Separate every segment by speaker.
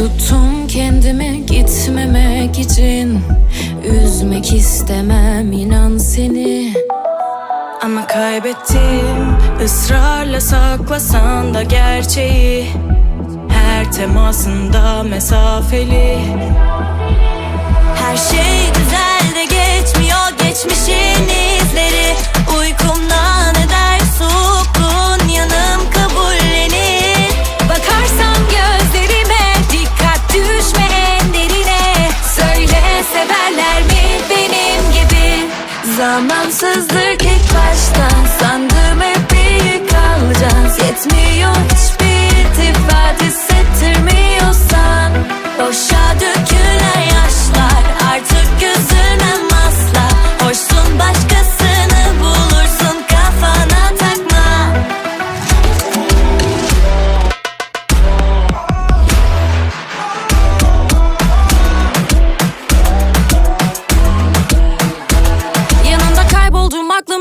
Speaker 1: Tuttum kendimi gitmemek için Üzmek istemem inan seni.
Speaker 2: Ama kaybettim ısrarla saklasan da gerçeği. Her temasında mesafeli. Her şey güzel.
Speaker 1: Zamansızlık ilk başta. Sandım hep iyi kalacağız. Yetmiyor hiçbir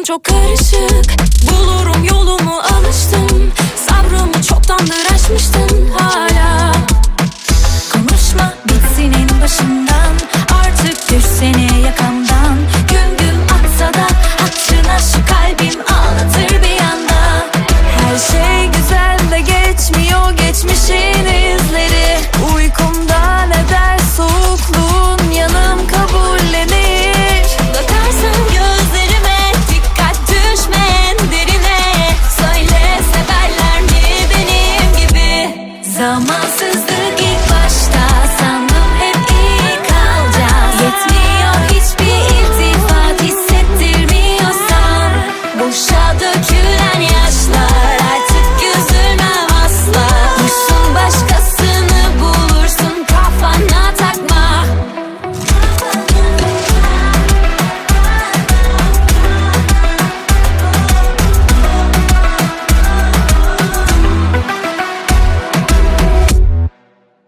Speaker 2: çok karışık. Bulurum yolumu alıştım. Sabrımı çoktandır
Speaker 1: aşmıştım. This is the game.